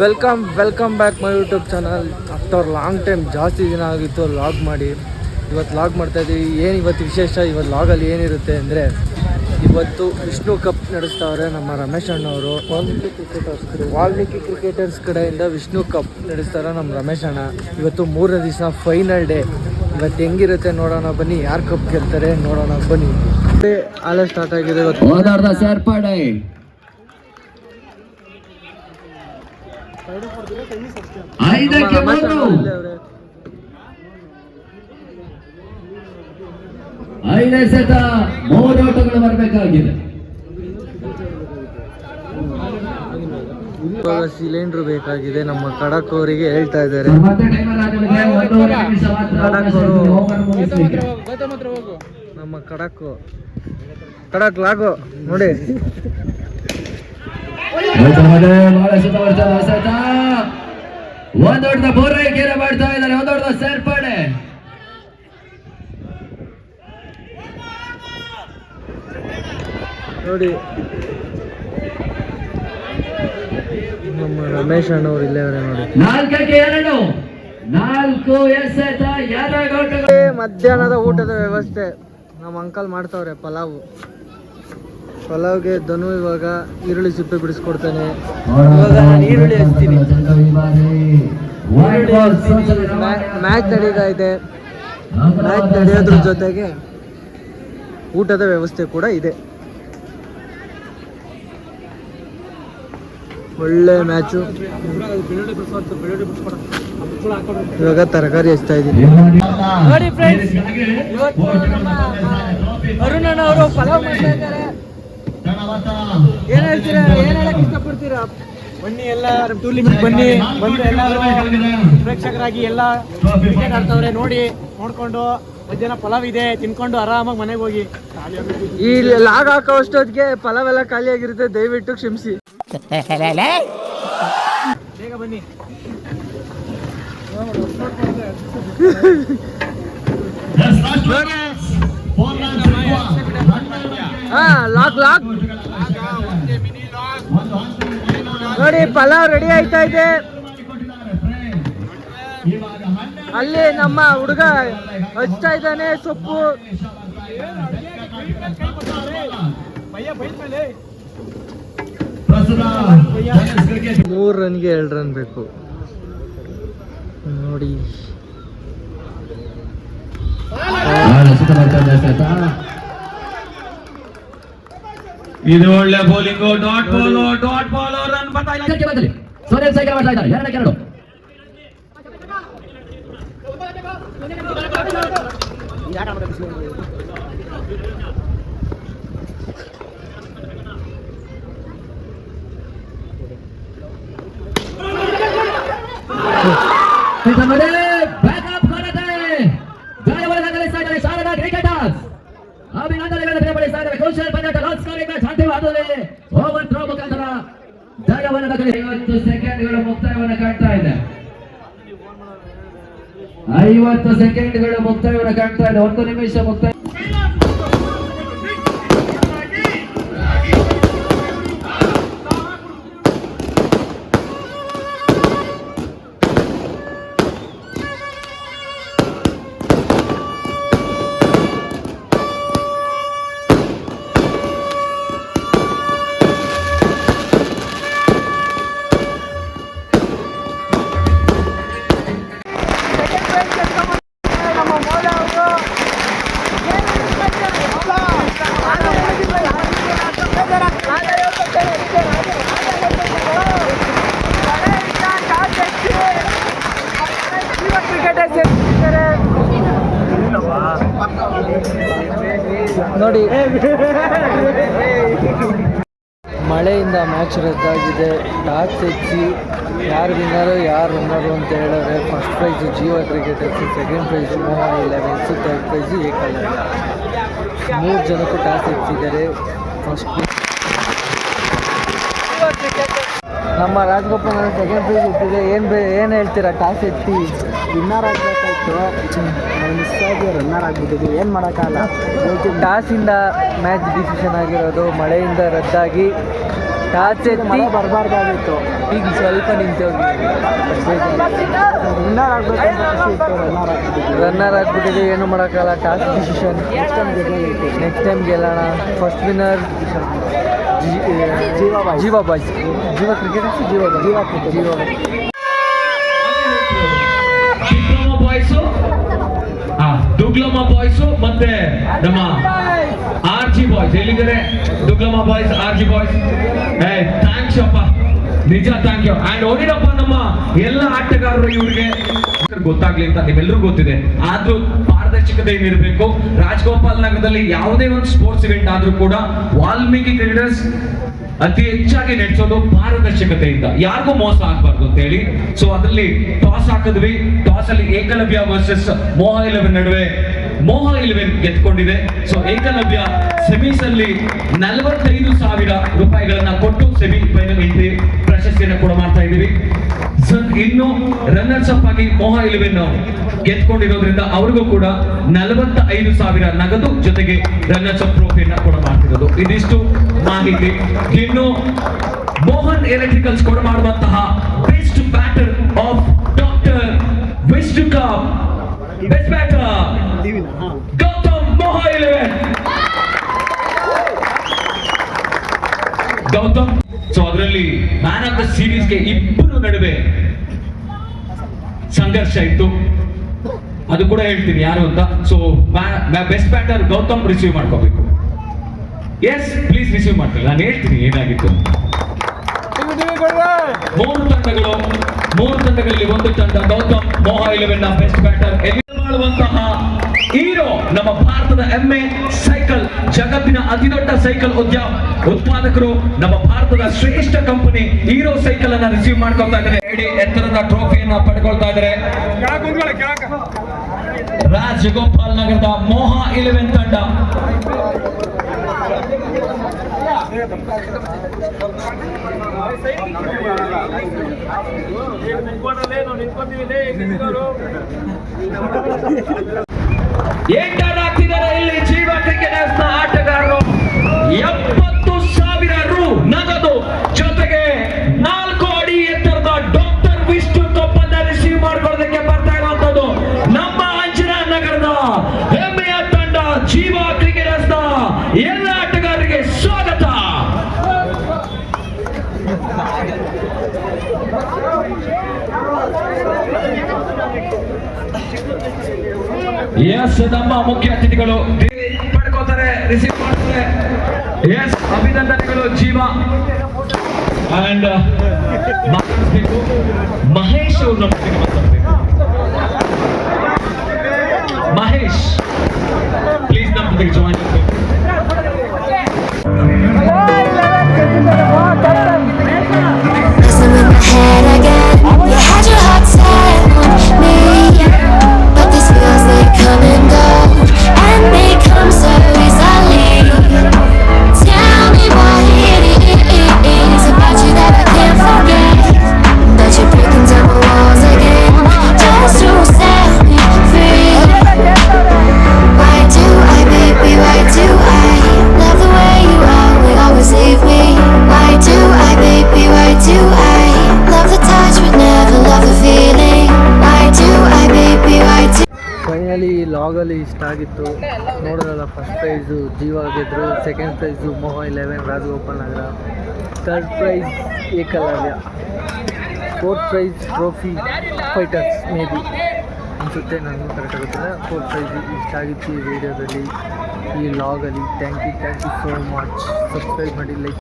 Welcome welcome back my YouTube channel after long time ಜಾಸ್ತಿ ದಿನ ಆಗಿತ್ತು ಲಾಗ್ ಮಾಡಿ. ಇವತ್ತು ಲಾಗ್ ಮಾಡ್ತಾ ಇದ್ದೀವಿ ಏನು ಇವತ್ತು ವಿಶೇಷ? ಇವತ್ತು ಲಾಗಲ್ಲಿ ಏನಿರುತ್ತೆ ಅಂದರೆ, ಇವತ್ತು ವಿಷ್ಣು ಕಪ್ ನಡೆಸ್ತಾವ್ರೆ ನಮ್ಮ ರಮೇಶ್ ಅಣ್ಣವರು. ವಾಲ್ಮೀಕಿ ಕ್ರಿಕೆಟರ್ಸ್ ವಾಲ್ಮೀಕಿ ಕ್ರಿಕೆಟರ್ಸ್ ಕಡೆಯಿಂದ ವಿಷ್ಣು ಕಪ್ ನಡೆಸ್ತಾರೆ ನಮ್ಮ ರಮೇಶ್ ಅಣ್ಣ. ಇವತ್ತು ಮೂರನೇ ದಿವಸ ಫೈನಲ್ ಡೇ ಇವತ್ತು ಹೆಂಗಿರುತ್ತೆ ನೋಡೋಣ ಬನ್ನಿ. ಯಾರು ಕಪ್ ಗೆಲ್ತಾರೆ ನೋಡೋಣ ಬನ್ನಿ. ಅಲ್ಲೇ ಸ್ಟಾರ್ಟ್ ಆಗಿದೆ ಇವತ್ತು ಓದಾಡ್ದ ಸೇರ್ಪಡೆ ಐದಕ್ಕೆ ಮೂರು. ಐದೇ ಇಲ್ಲೇ ಸತ ಮೂರು ಓಟಗಳು ಬರಬೇಕಾಗಿದೆ. ಇವಾಗ ಸಿಲಿಂಡರ್ ಬೇಕಾಗಿದೆ. ನಮ್ಮ ಕಡಕ್ ಅವರಿಗೆ ಹೇಳ್ತಾ ಇದ್ದಾರೆ. ಮತ್ತೆ ಟೈಮರ್ ಆಗಲಿದೆ ಒಂದೂವರೆ ನಿಮಿಷ ಮಾತ್ರ ಅವಕಾಶ ಇದೆ. ಹೋಮರ್ ನಮ್ಮ ಖಡಕ್. ಕಡಕ್ ಲಾಗು. ನೋಡಿ. ಮಾಡಿ, ಬಹಳ ಸುತ್ತ ಬರ್ತದೆ ಹೊಸತ. ಒಂದ್ ಹೊಡೆದ ಪೂರೈಕೆಯನ್ನು ಮಾಡ್ತಾ ಇದ್ದಾರೆ ಒಂದು ಹೊಡೆದ ಸೇರ್ಪಡೆ ನೋಡಿ. ನಮ್ಮ ರಮೇಶ್ ಅಣ್ಣವ್ರು ಇಲ್ಲೇ ಅವರೇ ನೋಡಿ. ನಾಲ್ಕಕ್ಕೆ ಎರಡು. ನಾಲ್ಕು ಏ, ಮಧ್ಯಾಹ್ನದ ಊಟದ ವ್ಯವಸ್ಥೆ. ನಮ್ಮ ಅಂಕಲ್ ಮಾಡ್ತಾವ್ರೆ ಪಲಾವು. ಪಲಾವ್ಗೆ ಧನು ಇವಾಗ ಈರುಳ್ಳಿ ಸಿಪ್ಪೆ ಬಿಡಿಸ್ಕೊಡ್ತಾನೆ. ಇವಾಗ ನಾನು ಈರುಳ್ಳಿ ಹಚ್ತೀನಿ. ಮ್ಯಾಚ್ ನಡೀತಾ ಇದೆ. ಮ್ಯಾಚ್ ನಡೆಯೋದ್ರ ಜೊತೆಗೆ ಊಟದ ವ್ಯವಸ್ಥೆ ಕೂಡ ಇದೆ. ಒಳ್ಳೆ ಮ್ಯಾಚು. ಇವಾಗ ತರಕಾರಿ ಹಚ್ತಾ ಇದ್ದೀನಿ. ನೋಡಿ ಫ್ರೆಂಡ್ಸ್ ಇವತ್ತು ಅವರು ಪಲಾವ್ ಮಾಡ್ತಾ ಇದ್ದಾರೆ. ಏನ್ ಹೇಳ್ತೀರಾ? ಏನ್ ಹೇಳಕ್ ಇಷ್ಟಪಡ್ತೀರಾ? ಬನ್ನಿ ಎಲ್ಲ ಟೂರ್ ಲಿಮಿಟ್ ಬನ್ನಿ. ಬಂದು ಎಲ್ಲರೂ ಪ್ರೇಕ್ಷಕರಾಗಿ ಎಲ್ಲ ಕ್ರಿಕೆಟ್ ಆಡ್ತವ್ರೆ ನೋಡಿ ನೋಡ್ಕೊಂಡು. ಮಧ್ಯಾಹ್ನ ಪಲಾವ್ ಇದೆ ತಿನ್ಕೊಂಡು ಆರಾಮಾಗಿ ಮನೆಗೆ ಹೋಗಿ. ಈ ಲಾಗ್ ಹಾಕೋ ಅಷ್ಟೊತ್ತಿಗೆ ಪಲಾವ್ ಎಲ್ಲ ಖಾಲಿ ಆಗಿರುತ್ತೆ ದಯವಿಟ್ಟು ಕ್ಷಮಿಸಿ. ಬೇಗ ಬನ್ನಿ. ಹಾ ಲಾಕ್ ಲಾಗ್. ನೋಡಿ, ಪಲಾವ್ ರೆಡಿ ಆಯ್ತಾ ಇದೆ. ಅಲ್ಲಿ ನಮ್ಮ ಹುಡುಗ ಹಚ್ತಾ ಇದ್ದಾನೆ, ಸೊಪ್ಪು. ಮೂರು ರನ್ಗೆ ಎರಡು ರನ್ ಬೇಕು. ನೋಡಿ. ಇದು ಒಳ್ಳೆ bowling dot ball dot ball run ಬರ್ತಾ ಇಲ್ಲ. ಇದಕ್ಕೆ ಬದಲಿ. ಸೋರೇನ್ ಸೈಕಲ್ ಮಾಡ್ತಾ ಇದ್ದಾರೆ. ಎರಡಕ್ಕೆ ಎರಡು Kita. ವಾದದಲ್ಲಿ ಓವರ್ ಥ್ರೋ ಮುಖಾಂತರ ದಾಖಲೆ ಐವತ್ತು ಸೆಕೆಂಡ್ಗಳ ಮುಕ್ತಾಯವನ್ನು ಕಾಣ್ತಾ ಇದೆ. ಐವತ್ತು ಸೆಕೆಂಡ್ಗಳ ಮುಕ್ತಾಯವನ್ನು ಕಾಣ್ತಾ ಇದೆ. ಒಂದು ನಿಮಿಷ ಮುಕ್ತಾಯ ನೋಡಿ. ಮಳೆಯಿಂದ ಮ್ಯಾಚ್ ರದ್ದಾಗಿದೆ ಟಾಸ್ ಹೆಚ್ಚಿ ಯಾರು ವಿನ್ನರು ಯಾರು ರನ್ನರು ಅಂತ ಹೇಳಿದ್ರೆ first prize Jeeva cricketers second prize eleven elevens third prize ಏಕಲ್ಲ ಮೂರು ಜನಕ್ಕೂ ಟಾಸ್ ಹೆಚ್ಚಿದ್ದಾರೆ ಫಸ್ಟ್ ನಮ್ಮ ರಾಜಗೋಪಾಲ್ ಸೆಕೆಂಡ್ ಪ್ರೈಸ್ ಇಟ್ಟಿದೆ ಏನು ಏನು ಹೇಳ್ತೀರಾ? ಟಾಸ್ ಎತ್ತಿ. ವಿನ್ನರ್ ಆಗ್ಬೇಕಾಯ್ತು. ಮಿಸ್ ಆಗಿ ರನ್ನರ್ ಆಗ್ಬಿಟ್ಟಿದ್ವಿ. ಏನು ಮಾಡೋಕ್ಕಾಗಲ್ಲ. ಟಾಸಿಂದ ಮ್ಯಾಚ್ ಡಿಸಿಷನ್ ಆಗಿರೋದು ಮಳೆಯಿಂದ ರದ್ದಾಗಿ ಟಾಸ್ ಮಳೆ ಬರಬಾರ್ದಾಗಿತ್ತು. ಈಗ ಸ್ವಲ್ಪ ನಿಂತೋಗಿ ವಿನ್ನರ್ ಆಗ್ಬೇಕು ರನ್ನರ್ ಆಗ್ಬಿಟ್ಟಿದ್ವಿ. ರನ್ನರ್ ಆಗ್ಬಿಟ್ಟಿದ್ವಿ. ಏನು ಮಾಡೋಕ್ಕಾಗಲ್ಲ. Toss decision next time ಗೆಲ್ಲೋಣ. First winner Jeeva boy. Jeeva boys. ಜೀವ ಕ್ರಿಕೆಟ್ ಜೀವ ಬಾಯ್. ಜೀವ ಕ್ರಿಕೆಟ್ ಜೀವ ಬಾಯ್. ದುಗ್ಲಮಾ ಬಾಯ್ಸ್ ಮತ್ತೆ ನಮ್ಮ ಆರ್ ಜಿ ಬಾಯ್ಸ್ ಎಲ್ಲಿದ್ದಾರೆ? ದುಗ್ಲಮ್ಮ boys R G boys thanks ಅಪ್ಪ ನಿಜ ಥ್ಯಾಂಕ್ ಯು ಅಂಡ್ ಓಡಿನಪ್ಪ ನಮ್ಮ ಎಲ್ಲ ಆಟಗಾರರು ಇವ್ರಿಗೆ. ಗೊತ್ತಾಗ್ಲಿ ಅಂತ ನಿಮ್ಮೆಲ್ಲರಿಗೂ ಗೊತ್ತಿದೆ. ಆದ್ರೂ ಪಾರದರ್ಶಕತೆ ಏನಿರಬೇಕು? ರಾಜಗೋಪಾಲ್ ನಗರದಲ್ಲಿ ಯಾವುದೇ ಒಂದು ಸ್ಪೋರ್ಟ್ಸ್ ಇವೆಂಟ್ ಆದ್ರೂ ಕೂಡ ವಾಲ್ಮೀಕಿ ಕ್ರಿಕೆಟರ್ಸ್ ಅತಿ ಹೆಚ್ಚಾಗಿ ನಡೆಸೋದು ಪಾರದರ್ಶಕತೆಯಿಂದ ಯಾರಿಗೂ ಮೋಸ ಆಗ್ಬಾರ್ದು ಅಂತ ಹೇಳಿ. ಸೊ ಅದರಲ್ಲಿ ಟಾಸ್ ಹಾಕಿದ್ವಿ. ಟಾಸ್ ಅಲ್ಲಿ ಏಕಲವ್ಯ ವರ್ಸಸ್ ಮೋಹ ಇಲೆವೆನ್ ನಡುವೆ ಮೋಹ ಇಲೆವೆನ್ ಗೆದ್ಕೊಂಡಿದೆ. ಸೊ ಏಕಲವ್ಯ ಸೆಮೀಸ್ ಅಲ್ಲಿ ನಲವತ್ತೈದು ಸಾವಿರ ರೂಪಾಯಿಗಳನ್ನ ಕೊಟ್ಟು ಸೆಮಿ ಫೈನಲ್ ಎಂಟ್ರಿ ಪ್ರಶಸ್ತಿಯನ್ನು ಕೂಡ ಮಾಡ್ತಾ ಇದ್ದೀವಿ. ಇನ್ನು ರನ್ನರ್ಸ್ ಅಪ್ ಆಗಿ ಮೋಹ ಇಲೆವೆನ್ ಗೆದ್ಕೊಂಡಿರೋದ್ರಿಂದ ಅವ್ರಿಗೂ ಕೂಡ ನಲವತ್ತ ಐದು ಸಾವಿರ ನಗದು ಜೊತೆಗೆ ರನ್ನರ್ಸ್ ಅಪ್ ಟ್ರೋಫಿಯನ್ನ ಕೂಡ ಮಾಡ್ತಿರೋದು. ಇದಿಷ್ಟು ಮಾಹಿತಿ ಇನ್ನು ಮೋಹನ್ ಎಲೆಕ್ಟ್ರಿಕಲ್ಸ್ ಕೂಡ ಮಾಡುವಂತಹ best batter of doctor west cup best batter Gautham Mohan Gautham so ಅದರಲ್ಲಿ ಮ್ಯಾನ್ ಆಫ್ ದ ಸೀರೀಸ್ಗೆ ಇಬ್ಬರು ನಡುವೆ ಸಂಘರ್ಷ ಇತ್ತು. ಅದು ಕೂಡ ಹೇಳ್ತೀನಿ ಯಾರು ಅಂತ. So best batter Gautham receive ಮಾಡ್ಕೋಬೇಕು. ಎಸ್ ಪ್ಲೀಸ್ ರಿಸೀವ್ ಮಾಡ್ತೀನಿ ನಾನು ಹೇಳ್ತೀನಿ ಏನಾಗಿತ್ತು. ಮೂರು ತಂಡಗಳು ಮೂರು ತಂಡಗಳಲ್ಲಿ ಒಂದು ತಂಡ Gautham Moha eleven best batter ಮಾಡುವಂತಹ ಹೀರೋ ನಮ್ಮ ಭಾರತದ ಎಮ್ಮೆ ಸೈಕಲ್ ಜಗತ್ತಿನ ಅತಿ ದೊಡ್ಡ ಸೈಕಲ್ ಉದ್ಯಮ ಉತ್ಪಾದಕರು ನಮ್ಮ ಭಾರತದ ಶ್ರೇಷ್ಠ ಕಂಪನಿ ಹೀರೋ ಸೈಕಲ್ ಅನ್ನ ರಿಸೀವ್ ಮಾಡ್ಕೊಳ್ತಾ ಇದ್ದಾರೆ. ಹೇಳಿ ಎತ್ತರದ ಟ್ರೋಫಿಯನ್ನ ಪಡ್ಕೊಳ್ತಾ ಇದ್ದಾರೆ. ರಾಜಗೋಪಾಲ್ ನಗರದ ಮೋಹ ಇಲೆವೆನ್ ತಂಡ. ಎಂಟರ್ ಹಾಕಿದ್ದಾರೆ ಇಲ್ಲಿ ಜೀವ ಕ್ರಿಕೆಟ್ ಆಟಗಾರರು? ಎಪ್ಪತ್ತು ಎಸ್ ನಮ್ಮ ಮುಖ್ಯ ಅತಿಥಿಗಳು ಪಡ್ಕೋತಾರೆ ರಿಸೀವ್ ಮಾಡ್ತಾರೆ. ಎಸ್ ಅಭಿನಂದನೆಗಳು, ಜೀವ. ಅಂಡ್ ಮಹೇಶ್ ಅವ್ರು ನಮ್ಮೊಟ್ಟಿಗೆ ಮಾತಾಡ್ಬೇಕು. ಫೈನಲಿ ಲಾಗಲ್ಲಿ ಇಷ್ಟ ಆಗಿತ್ತು. ನೋಡೋದಲ್ಲ first prize Jeeva ಗೆದ್ರು second prize Moha eleven open Nagar. Third prize Ekalavya. Fourth prize trophy fighters may be ಅನಿಸುತ್ತೆ ನನಗೂ ಕರೆಕ್ಟ್ ಗೊತ್ತಿಲ್ಲ. ಫೋರ್ತ್ ಪ್ರೈಸ್ ಇಷ್ಟ ಆಗಿತ್ತು ಈ ವಿಡಿಯೋದಲ್ಲಿ ಈ ಲಾಗಲ್ಲಿ thank you thank you so much subscribe ಮಾಡಿ ಲೈಕ್